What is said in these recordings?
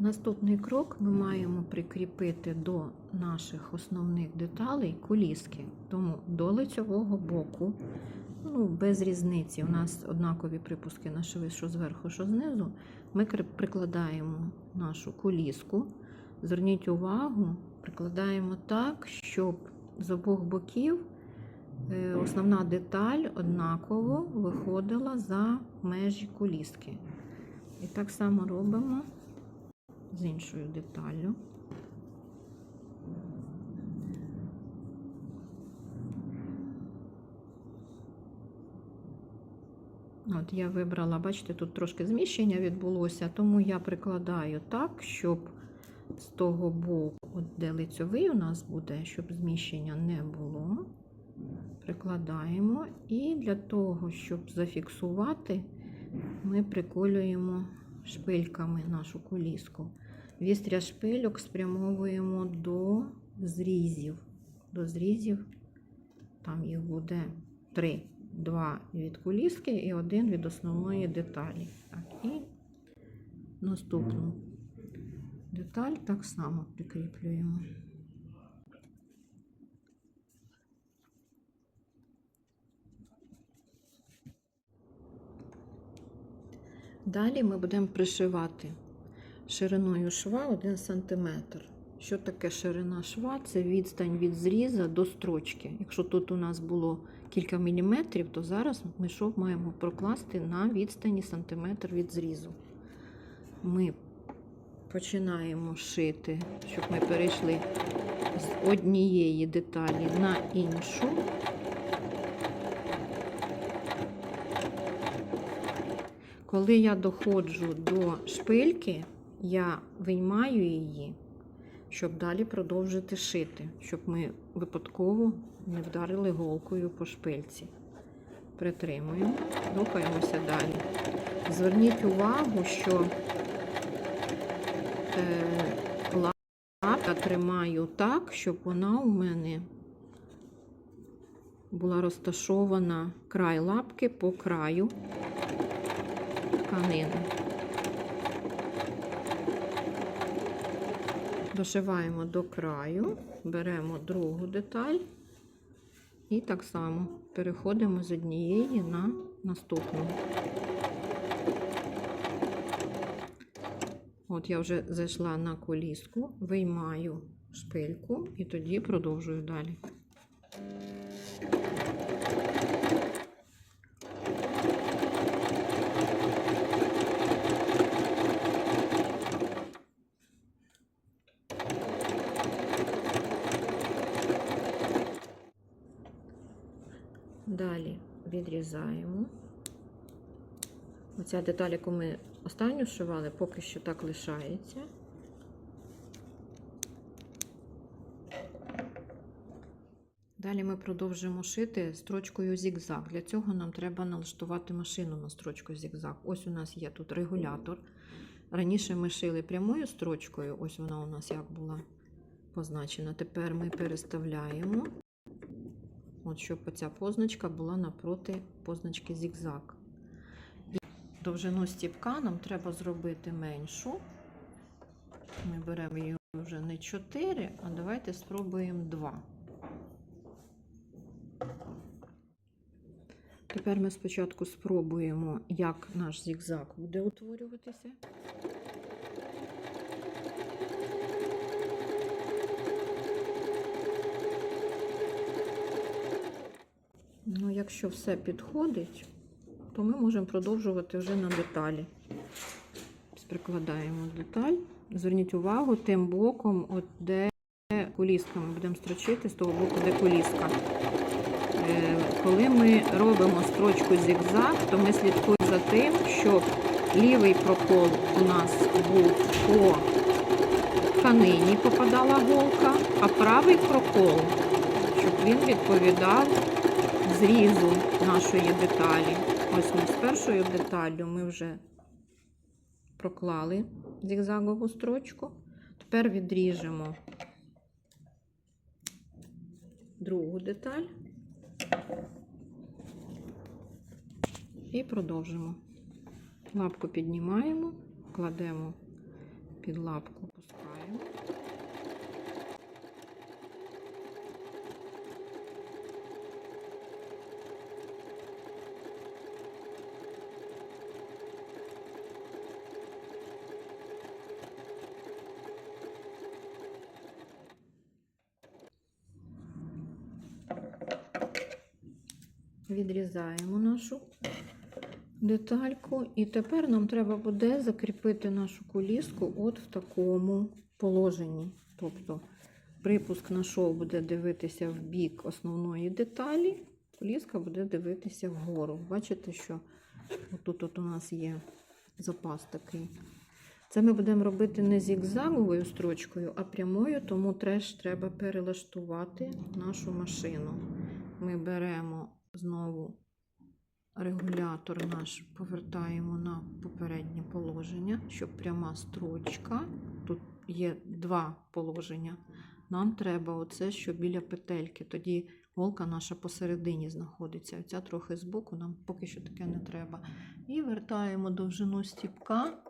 Наступний крок ми маємо прикріпити до наших основних деталей куліски. Тому до лицьового боку, ну, без різниці, у нас однакові припуски на шви, що зверху, що знизу, ми прикладаємо нашу куліску. Зверніть увагу, прикладаємо так, щоб з обох боків е, основна деталь однаково виходила за межі куліски. І так само робимо з іншою деталлю. От я вибрала, бачите, тут трошки зміщення відбулося, тому я прикладаю так, щоб з того боку, от де лицьовий у нас буде, щоб зміщення не було. Прикладаємо і для того, щоб зафіксувати, ми приколюємо шпильками нашу куліску. Вістря шпильок спрямовуємо до зрізів. До зрізів, там їх буде три. Два від куліски і один від основної деталі. Так, і наступну деталь так само прикріплюємо. Далі ми будемо пришивати шириною шва 1 см. Що таке ширина шва? Це відстань від зріза до строчки. Якщо тут у нас було кілька міліметрів, то зараз ми шов маємо прокласти на відстані сантиметр від зрізу. Ми починаємо шити, щоб ми перейшли з однієї деталі на іншу. Коли я доходжу до шпильки, я виймаю її, щоб далі продовжити шити, щоб ми випадково не вдарили голкою по шпильці. Притримуємо, рухаємося далі. Зверніть увагу, що е, лапка тримаю так, щоб вона у мене була розташована край лапки по краю тканини. Дошиваємо до краю, беремо другу деталь і так само переходимо з однієї на наступну. От я вже зайшла на коліску, виймаю шпильку і тоді продовжую далі. Відрізаємо. Оця деталь, яку ми останню шивали, поки що так лишається. Далі ми продовжуємо шити строчкою зігзаг. Для цього нам треба налаштувати машину на строчку зігзаг. Ось у нас є тут регулятор. Раніше ми шили прямою строчкою, ось вона у нас як була позначена. Тепер ми переставляємо, от щоб оця позначка була напроти позначки зігзаг. Довжину стіпка нам треба зробити меншу. Ми беремо її вже не 4, а давайте спробуємо 2. Тепер ми спочатку спробуємо, як наш зігзаг буде утворюватися. Ну, якщо все підходить, то ми можемо продовжувати вже на деталі. Прикладаємо деталь. Зверніть увагу тим боком, от де куліска. Ми будемо строчити з того боку, де куліска. Е, Коли ми робимо строчку зігзаг, то ми слідкуємо за тим, щоб лівий прокол у нас був по тканині попадала голка, а правий прокол, щоб він відповідав зрізу нашої деталі. Ось ми з першою деталлю ми вже проклали зігзагову строчку. Тепер відріжемо другу деталь і продовжимо. Лапку піднімаємо, кладемо під лапку пускаємо. Відрізаємо нашу детальку. І тепер нам треба буде закріпити нашу коліску от в такому положенні. Тобто припуск на шов буде дивитися в бік основної деталі, коліска буде дивитися вгору. Бачите, що тут от у нас є запас такий. Це ми будемо робити не зігзаговою строчкою, а прямою, тому теж треба перелаштувати нашу машину. Ми беремо знову регулятор наш повертаємо на попереднє положення, щоб пряма строчка. Тут є два положення. Нам треба оце, що біля петельки. Тоді голка наша посередині знаходиться. Оця трохи збоку, нам поки що таке не треба. І вертаємо довжину стіпка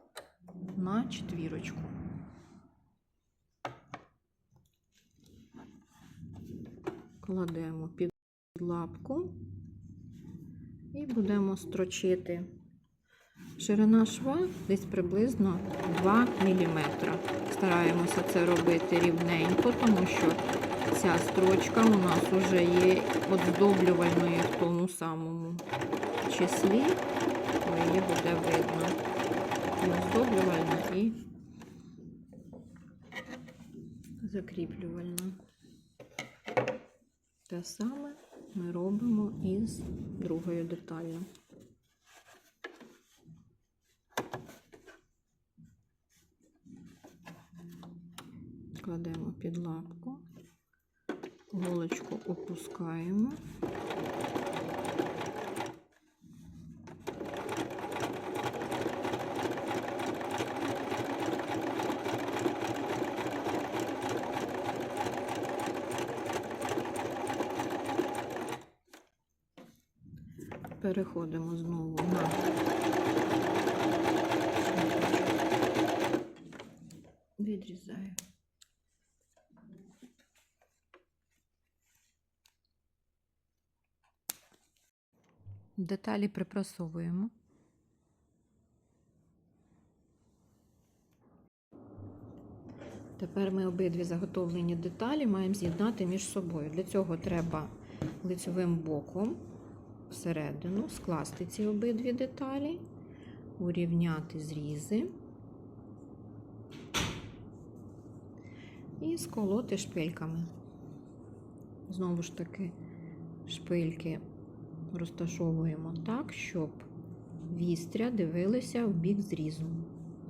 на четвірочку. Кладемо під лапку і будемо строчити. Ширина шва десь приблизно 2 мм. Стараємося це робити рівненько, тому що ця строчка у нас вже є оздоблювальною в тому самому числі, то її буде видно. І оздоблювальна і закріплювальна. Те саме ми робимо із другою деталлю. Кладемо під лапку, голочку опускаємо. Переходимо знову на відрізаю. Деталі припрасовуємо. Тепер ми обидві заготовлені деталі маємо з'єднати між собою. Для цього треба лицьовим боком всередину скласти ці обидві деталі, урівняти зрізи і сколоти шпильками. Знову ж таки, шпильки розташовуємо так, щоб вістря дивилися в бік зрізу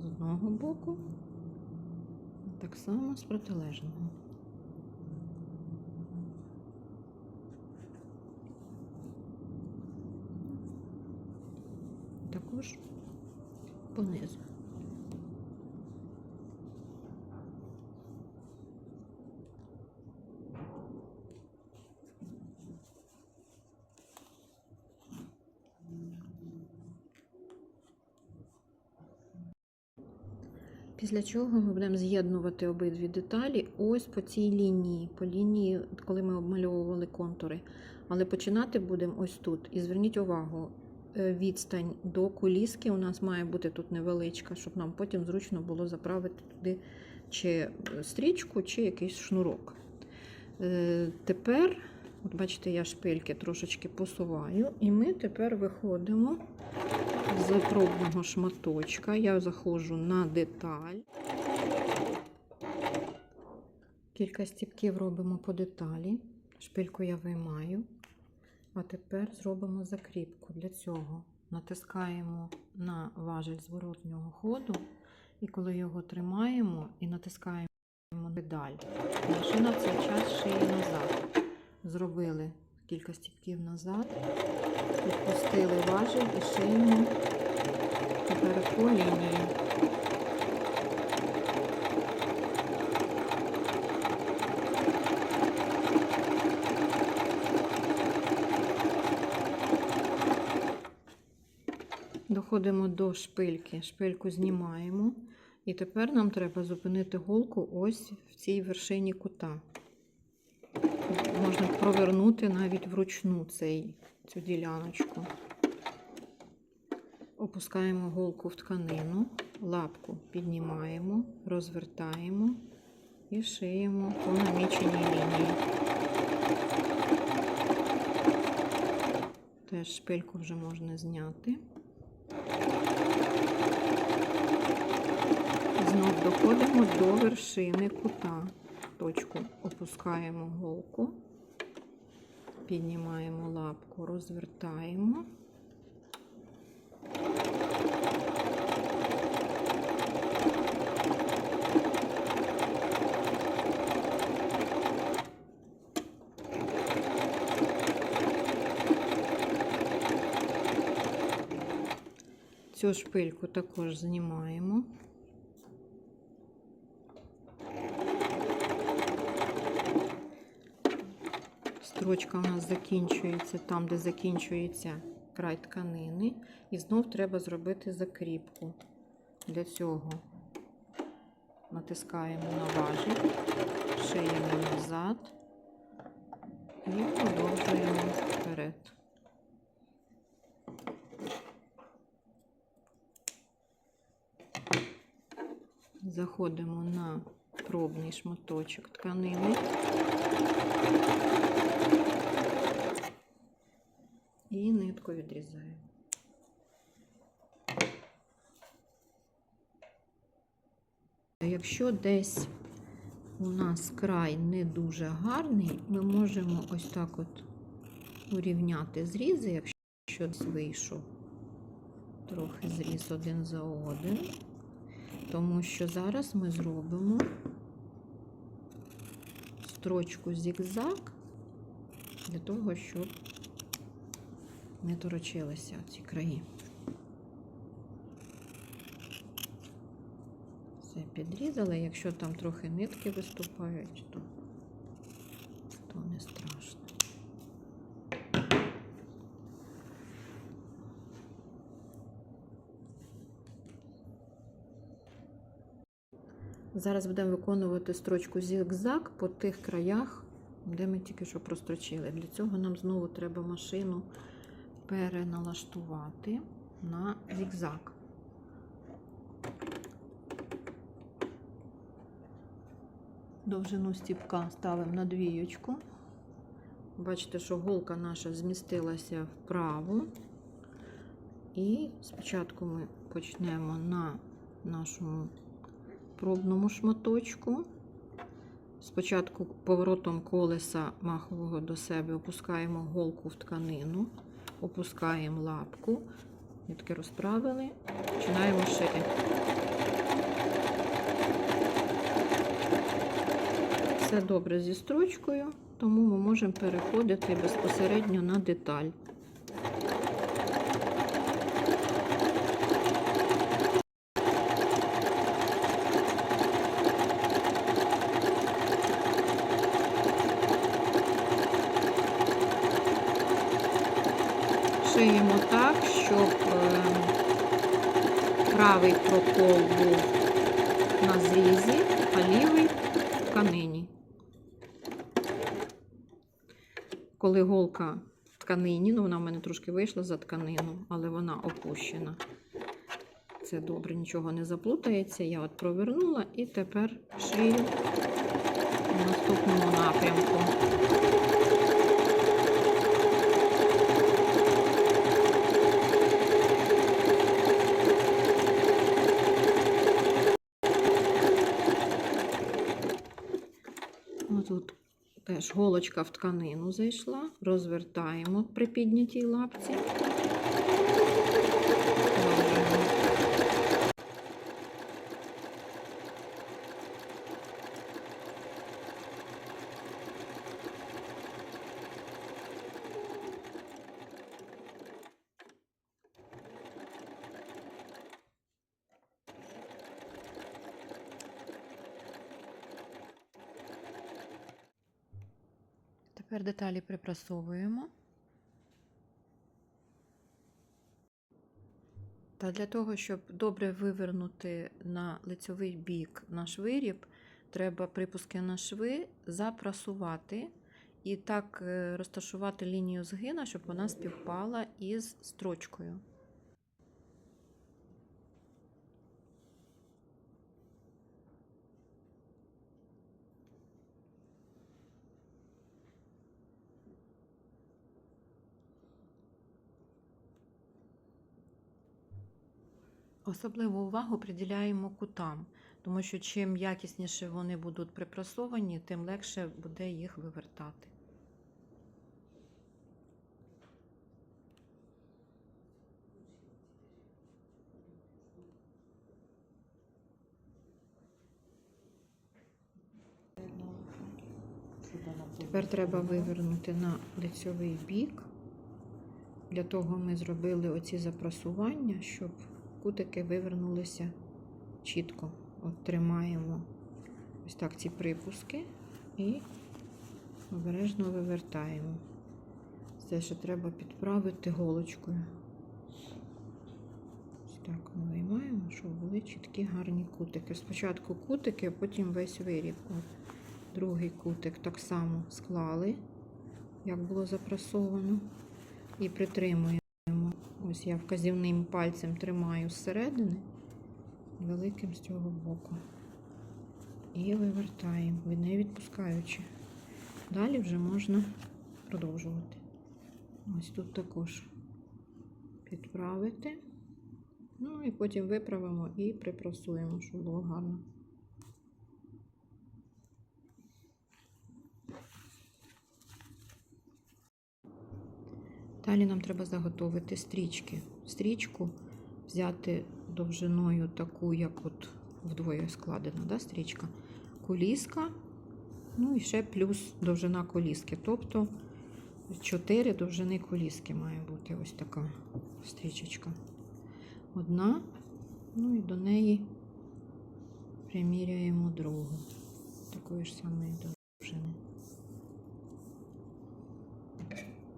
з одного боку, так само з протилежного. Також понизу. Після чого ми будемо з'єднувати обидві деталі ось по цій лінії, по лінії, коли ми обмальовували контури. Але починати будемо ось тут. І зверніть увагу, відстань до куліски у нас має бути тут невеличка, щоб нам потім зручно було заправити туди чи стрічку, чи якийсь шнурок. Е, Тепер, от бачите, я шпильки трошечки посуваю, і ми тепер виходимо з пробного шматочка. Я заходжу на деталь. Кілька стіпків робимо по деталі. Шпильку я виймаю. А тепер зробимо закріпку. Для цього натискаємо на важіль зворотнього ходу, і коли його тримаємо і натискаємо педаль, машина в цей час шиє назад. Зробили кілька стіпків назад, відпустили важіль і шиємо тепер по лінії. Доходимо до шпильки. Шпильку знімаємо І тепер нам треба зупинити голку ось в цій вершині кута. Можна провернути навіть вручну цей, цю діляночку. Опускаємо голку в тканину, лапку піднімаємо, розвертаємо і шиємо по наміченій лінії. Теж шпильку вже можна зняти. Знов доходимо до вершини кута. Точку опускаємо голку, піднімаємо лапку, розвертаємо. Цю шпильку також знімаємо. Строчка у нас закінчується там, де закінчується край тканини. І знов треба зробити закріпку. Для цього натискаємо на важіль, шиємо назад і продовжуємо вперед. Заходимо на пробний шматочок тканини. І нитку відрізаємо. Якщо десь у нас край не дуже гарний, ми можемо ось так от урівняти зрізи, якщо десь вийшов трохи зріз один за один, тому що зараз ми зробимо строчку зігзаг для того, щоб не торочилися ці краї. Все підрізали. Якщо там трохи нитки виступають, то, не страшно. Зараз будемо виконувати строчку зігзаг по тих краях, де ми тільки що прострочили. Для цього нам знову треба машину переналаштувати на зігзаг. Довжину стіпка ставимо на двієчку. Бачите, що голка наша змістилася вправо. І спочатку ми почнемо на нашому пробному шматочку. Спочатку поворотом колеса махового до себе опускаємо голку в тканину, опускаємо лапку, нитки розправили, починаємо шити. Все добре зі строчкою, тому ми можемо переходити безпосередньо на деталь. Шиємо так, щоб е, правий прокол був на зрізі, а лівий в тканині. Коли голка в тканині, ну вона в мене трошки вийшла за тканину, але вона опущена. Це добре, нічого не заплутається. Я от провернула і тепер шию в наступному напрямку. Тут теж голочка в тканину зайшла, розвертаємо при піднятій лапці. Ложимо. Тепер деталі припрасовуємо. Та для того, щоб добре вивернути на лицьовий бік наш виріб, треба припуски на шви запрасувати і так е, розташувати лінію згина, щоб вона співпала із строчкою. Особливу увагу приділяємо кутам, тому що чим якісніше вони будуть припрасовані, тим легше буде їх вивертати. Тепер треба вивернути на лицьовий бік. Для того ми зробили оці запрасування, щоб кутики вивернулися чітко. От тримаємо ось так ці припуски і обережно вивертаємо. Це ще треба підправити голочкою. Ось так ми виймаємо, щоб були чіткі гарні кутики. Спочатку кутики, а потім весь виріб. От, другий кутик так само склали, як було запрасовано, і притримуємо. Ось я вказівним пальцем тримаю зсередини, великим з цього боку. І вивертаємо, не відпускаючи. Далі вже можна продовжувати. Ось тут також підправити. Ну і потім виправимо і припрасуємо, щоб було гарно. Далі нам треба заготовити стрічки. Стрічку взяти довжиною таку, як от вдвоє складена да, стрічка. Коліска, ну і ще плюс довжина коліски. Тобто 4 довжини коліски має бути ось така стрічечка. Одна, ну і до неї приміряємо другу. Такої ж самої довжини.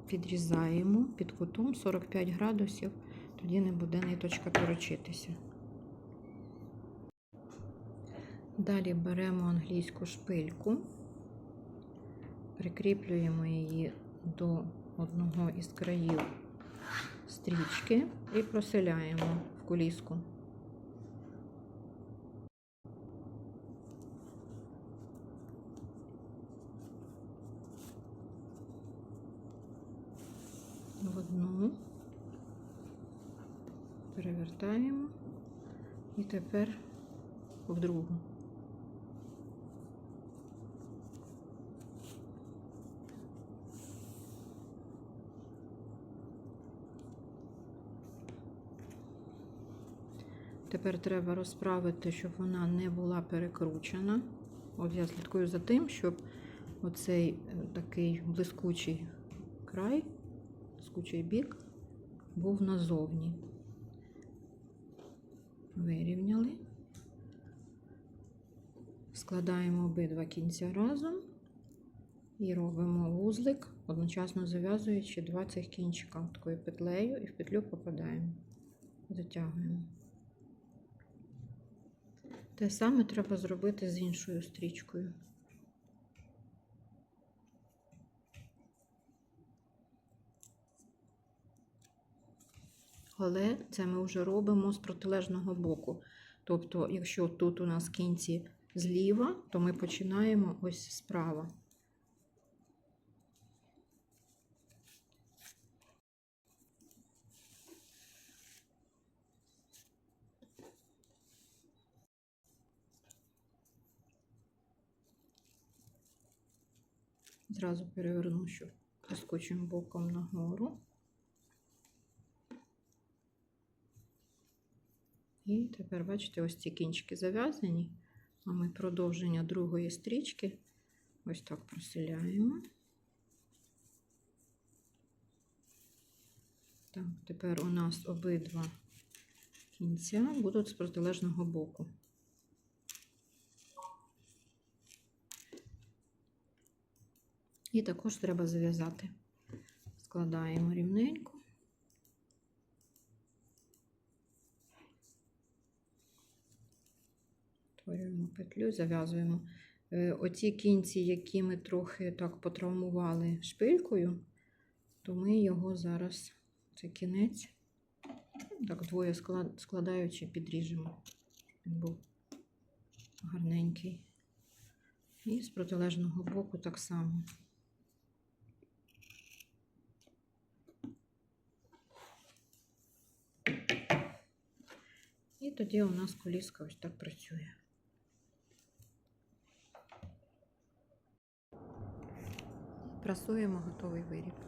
Підрізаємо під кутом 45 градусів, тоді не буде ниточка торочитися. Далі беремо англійську шпильку, прикріплюємо її до одного із країв стрічки і проселяємо в коліску. в одну, перевертаємо і тепер в другу. Тепер треба розправити, щоб вона не була перекручена. От я слідкую за тим, щоб оцей е, такий блискучий край блискучий бік був назовні. Вирівняли, складаємо обидва кінця разом і робимо вузлик, одночасно зав'язуючи два цих кінчика такою петлею і в петлю попадаємо, затягуємо. Те саме треба зробити з іншою стрічкою. Але це ми вже робимо з протилежного боку. Тобто, якщо тут у нас кінці зліва, то ми починаємо ось справа. Зразу переверну, щоб прискочимо боком нагору. І тепер, бачите, ось ці кінчики зав'язані, а ми продовження другої стрічки ось так проселяємо. Так, тепер у нас обидва кінця будуть з протилежного боку. І також треба зав'язати. Складаємо рівненько. Петлю, зав'язуємо. Е, Оці кінці, які ми трохи так потравмували шпилькою, то ми його зараз, це кінець, так двоє складаючи, підріжемо. Він був гарненький. І з протилежного боку так само. І тоді у нас коліска ось так працює. Прасуємо готовий виріб.